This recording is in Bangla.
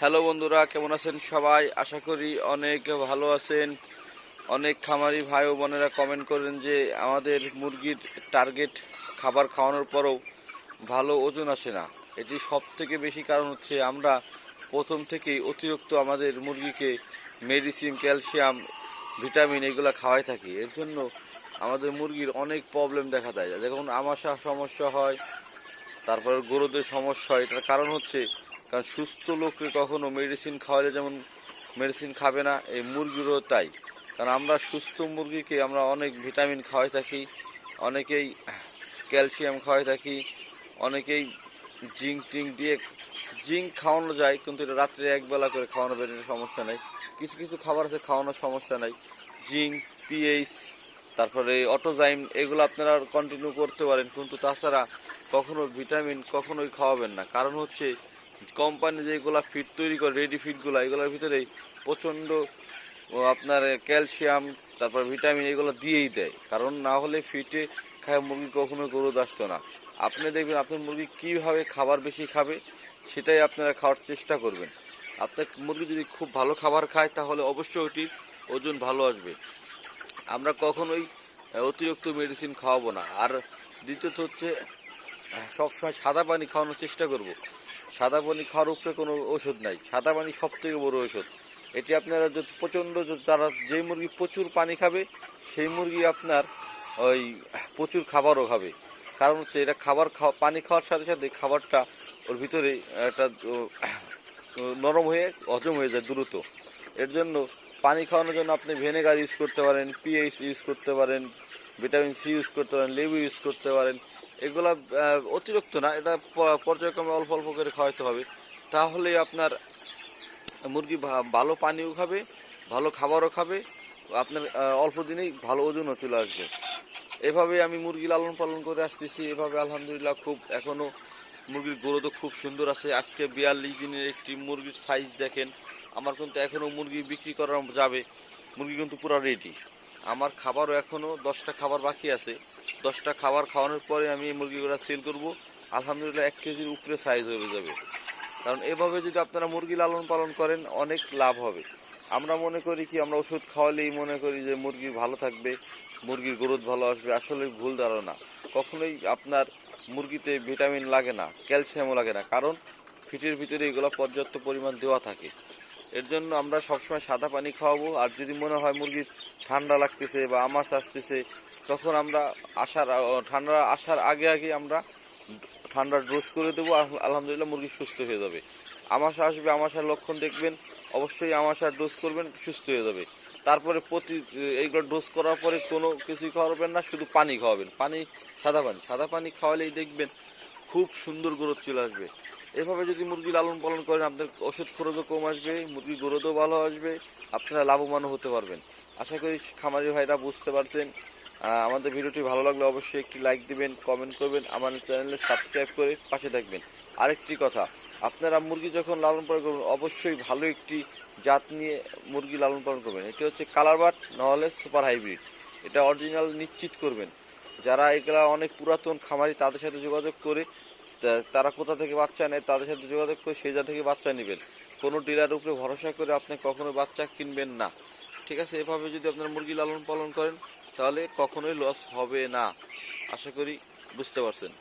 হ্যালো বন্ধুরা, কেমন আছেন সবাই? আশা করি অনেক ভালো আছেন। অনেক খামারি ভাই ও বোনেরা কমেন্ট করেন যে আমাদের মুরগির টার্গেট খাবার খাওয়ানোর পরেও ভালো ওজন আসে না। এটি সব থেকে বেশি কারণ হচ্ছে আমরা প্রথম থেকেই অতিরিক্ত আমাদের মুরগিকে মেডিসিন ক্যালসিয়াম ভিটামিন এগুলো খাওয়াই থাকি। এর জন্য আমাদের মুরগির অনেক প্রবলেম দেখা দেয়। যেমন আমাশা সমস্যা হয়, তারপর গরুদের সমস্যা হয়। এটার কারণ হচ্ছে কারণ সুস্থ লোককে কখনো মেডিসিন খাওয়ালে যেমন মেডিসিন খাবে না, এই মুরগিরও তাই। কারণ আমরা সুস্থ মুরগিকে আমরা অনেক ভিটামিন খাওয়াই থাকি, অনেকেই ক্যালসিয়াম খাওয়াই থাকি, অনেকেই জিঙ্ক টিঙ্ক দিয়ে জিঙ্ক খাওয়ানো যায়, কিন্তু এটা রাত্রে একবেলা করে খাওয়ানো বের সমস্যা নেই। কিছু কিছু খাবার আছে খাওয়ানোর সমস্যা নাই। জিঙ্ক পিএইচ তারপরে অটোজাইম এগুলো আপনারা কন্টিনিউ করতে পারেন, কিন্তু তাছাড়া কখনো ভিটামিন কখনোই খাওয়াবেন না। কারণ হচ্ছে কোম্পানি যেগুলা ফিড তৈরি করে রেডি ফিডগুলো এগুলোর ভিতরে প্রচণ্ড আপনার ক্যালসিয়াম তারপর ভিটামিন এগুলো দিয়েই দেয়। কারণ না হলে ফিটে খায় মুরগি কখনো গরুদ আসতো না। আপনি দেখবেন আপনার মুরগি কীভাবে খাবার বেশি খাবে, সেটাই আপনারা খাওয়ার চেষ্টা করবেন। আপনার মুরগি যদি খুব ভালো খাবার খায়, তাহলে অবশ্যই ওটির ওজন ভালো আসবে। আমরা কখনোই অতিরিক্ত মেডিসিন খাওয়াবো না। আর দ্বিতীয়ত হচ্ছে সবসময় সাদা পানি খাওয়ানোর চেষ্টা করব। সাদা পানি খাওয়ার উপরে কোনো ওষুধ নাই। সাদা পানি সব থেকে বড় ওষুধ এটি আপনারা প্রচণ্ড তারা যে মুরগি প্রচুর পানি খাবে, সেই মুরগি আপনার ওই প্রচুর খাবারও খাবে। কারণ হচ্ছে এটা খাবার খাওয়া, পানি খাওয়ার সাথে সাথে খাবারটা ওর ভিতরে একটা নরম হয়ে, হজম হয়ে যায় দ্রুত। এর জন্য পানি খাওয়ানোর জন্য আপনি ভেনেগার ইউজ করতে পারেন, পিএইচ ইউজ করতে পারেন, ভিটামিন সি ইউজ করতে পারেন, লেবু ইউজ করতে পারেন এগুলা অতিরিক্ত না, এটা পর্যায়ক্রমে অল্প অল্প করে খাওয়াতে হবে। তাহলে আপনার মুরগি ভালো পানিও খাবে, ভালো খাবারও খাবে, আপনার অল্প দিনেই ভালো ওজনও চলে আসবে। এভাবে আমি মুরগি লালন পালন করে আসতেছি, এভাবে আলহামদুলিল্লাহ খুব এখনও মুরগির তো খুব সুন্দর আছে। আজকে বিয়াল্লিশ দিনের একটি মুরগির সাইজ দেখেন, আমার কিন্তু এখনও মুরগি বিক্রি করা যাবে, মুরগি কিন্তু পুরো রেডি আমার খাবারও এখনও দশটা খাবার বাকি আছে। দশটা খাবার খাওয়ানোর পরে আমি এই মুরগিগুলো সেল করব। আলহামদুলিল্লাহ এক কেজির উপরে সাইজ হয়ে যাবে। কারণ এভাবে যদি আপনারা মুরগি লালন পালন করেন, অনেক লাভ হবে। আমরা মনে করি কি, আমরা ওষুধ খাওয়ালেই মনে করি যে মুরগি ভালো থাকবে, মুরগির গ্রোথ ভালো আসবে। আসলে ভুল ধারণা। কখনোই আপনার মুরগিতে ভিটামিন লাগে না ক্যালসিয়ামও লাগে না। কারণ ফিটের ভিতরে এগুলো পর্যাপ্ত পরিমাণ দেওয়া থাকে। এর জন্য আমরা সবসময় সাদা পানি খাওয়াবো। আর যদি মনে হয় মুরগির ঠান্ডা লাগতেছে বা আমাস আসতেছে, তখন আমরা আসার ঠান্ডা আসার আগে আগে আমরা ঠান্ডার ডোজ করে দেবো। আল- আলহামদুলিল্লাহ মুরগি সুস্থ হয়ে যাবে। আমাশা আসবে আমাশার লক্ষণ দেখবেন, অবশ্যই আমাশার ডোজ করবেন, সুস্থ হয়ে যাবে। তারপরে প্রতি, এইগুলো ডোজ করার পরে কোনো কিছুই খাওয়াবেন না, শুধু পানি খাওয়াবেন। পানি, সাদা পানি সাদা পানি খাওয়ালেই দেখবেন খুব সুন্দর গ্রোথ চলে আসবে। এভাবে যদি মুরগি লালন পালন করেন, আপনার ওষুধ খরচও কম আসবে, মুরগির গ্রোথও ভালো আসবে, আপনারা লাভবানও হতে পারবেন। আশা করি খামারি ভাইরা বুঝতে পারছেন। আমাদের ভিডিওটি ভালো লাগলে অবশ্যই একটি লাইক দিবেন কমেন্ট করবেন আমাদের চ্যানেলে সাবস্ক্রাইব করে পাশে থাকবেন। আরেকটি কথা, আপনারা মুরগি যখন লালন পালন করবেন, অবশ্যই ভালো একটি জাত নিয়ে মুরগি লালন পালন করবেন। এটি হচ্ছে কালার বাট নাহলে সুপার হাইব্রিড এটা অরিজিনাল নিশ্চিত করবেন। যারা এগুলা অনেক পুরাতন খামারি, তাদের সাথে যোগাযোগ করে তারা কোথা থেকে বাচ্চা নেয়, তাদের সাথে যোগাযোগ করে সেই থেকে বাচ্চা নেবেন। কোনো ডিলার উপরে ভরসা করে আপনি কখনো বাচ্চা কিনবেন না। ঠিক আছে? এভাবে যদি আপনার মুরগি লালন পালন করেন, তাহলে কখনোই লস হবে না। আশা করি বুঝতে পারছেন।